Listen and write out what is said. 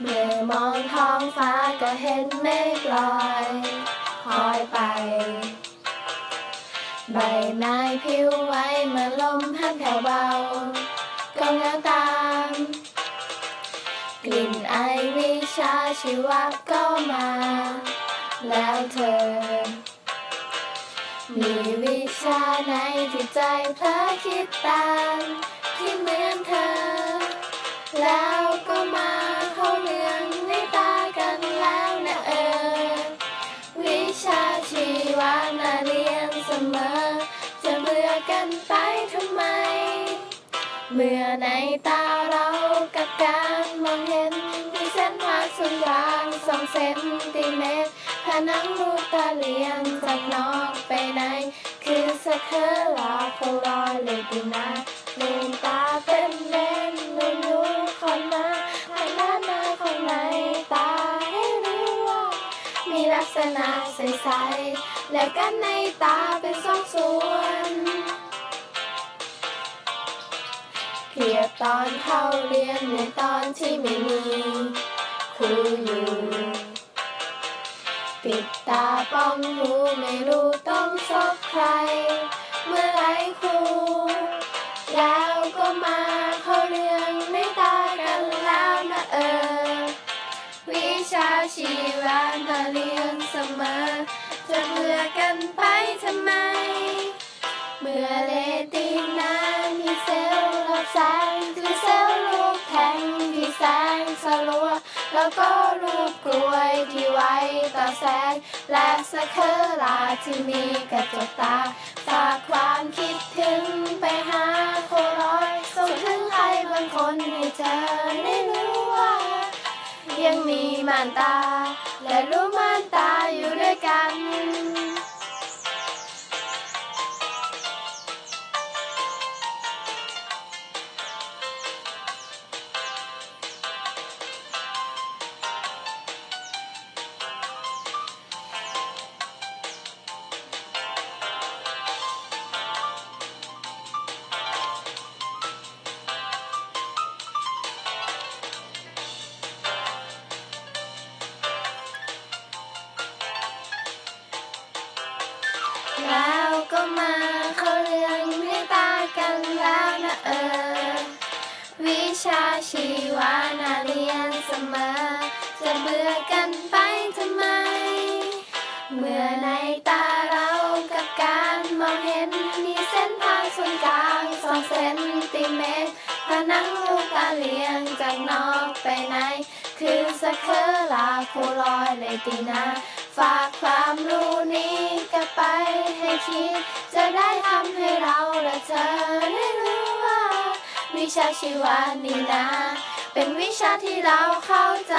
เมื่อมองท้องฟ้าก็เห็นเมฆลอยคอยไป ใบไม้พลิ้วไวเมื่อลมพัดแผ่วเบา ก็เงาตาม กลิ่นไอวิชาชีวะก็มา แล้วเธอ มี ชาไหนที่ใจเพลอคิดตามที่เหมือนเธอ แล้วก็มาเข้าเรื่องในตากันแล้วนะเออ วิชาชีวะน่าเรียนเสมอ จะเบื่อกันไปทำไม เมื่อในตาเรากับการมองเห็น ส้นผ่านยางสองเซนติเมตรผนังรูปตาเลียงจากนอกไปใน คือสะเคอลาโคลอยเลยดีนะลืมตาเป็นเล่นนูนูคนมาทางด้านหน้าของในตาให้รู้ว่า มีลักษณะใสๆแล้วกันในตาเป็นสองส่วนเพียบตอนเข้าเรียนในตอนที่ไม่มี รูอยู่ ปิดตาป้องหูไม่รู้ต้องซบใคร เมื่อไรครู แล้วก็มาเข้าเรื่องในตากันแล้วนะเออ วิชาชีวะนาเรียนเสมอ จะเบื่อกันไปทำไม เมื่อเลตินามีเซลล์รับแสงคือเซลล์ลูกแทงที่แสงสลัว แล้วก็รูปกลวยที่ไว้ตาแสง และสะเคอลาที่มีกระจกตาฝากความคิดถึงไปหาโคร้อยส่งถึงใครบางคนให้เธอได้รู้ว่า ยังมีม่านตาและ ก็มาเข้าเรื่องให้ตากันแล้วนะเออ วิชาชีวานาเรียนเสมอ จะเบื่อกันไปทำไม เมื่อในตาเรากับการมองเห็น มีเส้นทางส่วนกลางสองเซนติเมตร ผนังลูกตาเลียงจากนอกไปในคือสะเคอลาโคลอยเลยตีนาฝากความรู้นี้กลับไปให้คิด จะได้ทำให้เราและเธอได้รู้ว่า วิชาชีวะนี่นะ เป็นวิชาที่เราเข้าใจ